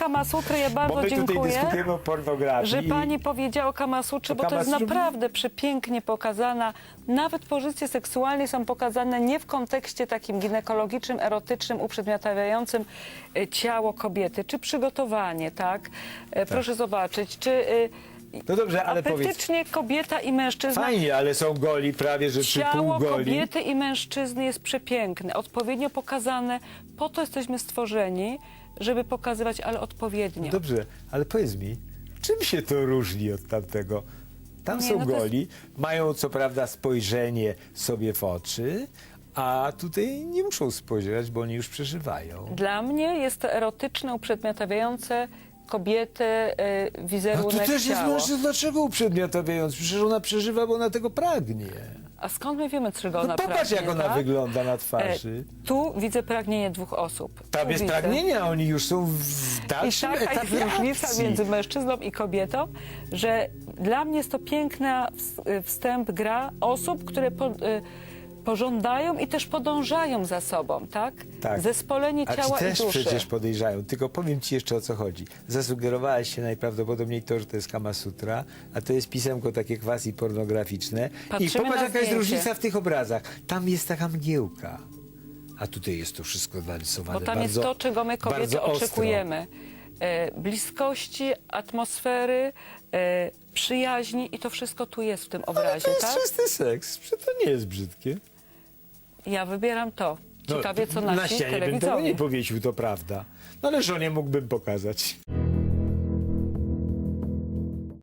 Kamasutry, ja Bo bardzo my tutaj dziękuję. dyskutujemy o pornografii. Że i- pani powiedziała o Kamasutrze, bo to jest Kamasutrze? naprawdę przepięknie pokazana. Nawet pozycje seksualne są pokazane nie w kontekście takim ginekologicznym, erotycznym, uprzedmiotawiającym e, ciało kobiety, czy przygotowanie, tak? E, Proszę zobaczyć, czy e, No dobrze, ale powiedz. apetycznie kobieta i mężczyzna Fajnie, ale są goli prawie, że czy Ciało pół goli. kobiety i mężczyzny jest przepiękne, odpowiednio pokazane. Po to jesteśmy stworzeni, żeby pokazywać, ale odpowiednio. Dobrze, ale powiedz mi, czym się to różni od tamtego? Tam Nie, są no to jest- goli, mają co prawda spojrzenie sobie w oczy, a tutaj nie muszą spojrzeć, bo oni już przeżywają. Dla mnie jest to erotyczne, uprzedmiotawiające kobiety e, A tu wizerunek też jest ciało. mężczyzna, dlaczego uprzedmiotawiając? Przecież ona przeżywa, bo ona tego pragnie. A skąd my wiemy, czego No ona popatrz, pragnie, jak ona tak? wygląda na E, twarzy. tu widzę pragnienie dwóch osób. Tam Tu jest widzę. pragnienie, a oni już są w I dalszym taka jest etapie różnica akcji. między mężczyzną i kobietą, że dla mnie jest to piękna ws- wstęp, gra osób, które po, y, pożądają i też podążają za sobą, tak? Tak. Zespolenie A ciała ci też i duszy. przecież podejrzają. Tylko powiem ci jeszcze o co chodzi. Zasugerowałaś się najprawdopodobniej to, że to jest Kama Sutra, a to jest pisemko takie quasi pornograficzne. I Patrzymy popatrz na jaka jest zdjęcie. różnica w tych obrazach. Tam jest taka mgiełka. A tutaj jest to wszystko narysowane Bo tam bardzo, jest to, czego my kobiety bardzo ostro. oczekujemy. E, bliskości, atmosfery, e, przyjaźni i to wszystko tu jest w tym obrazie, to jest tak? czysty seks. Przecież to nie jest brzydkie. Ja wybieram to. No, Ciekawie, co na nasi ścianie bym tego telewidzowie. nie powiesił, to prawda. No ale żonie mógłbym pokazać.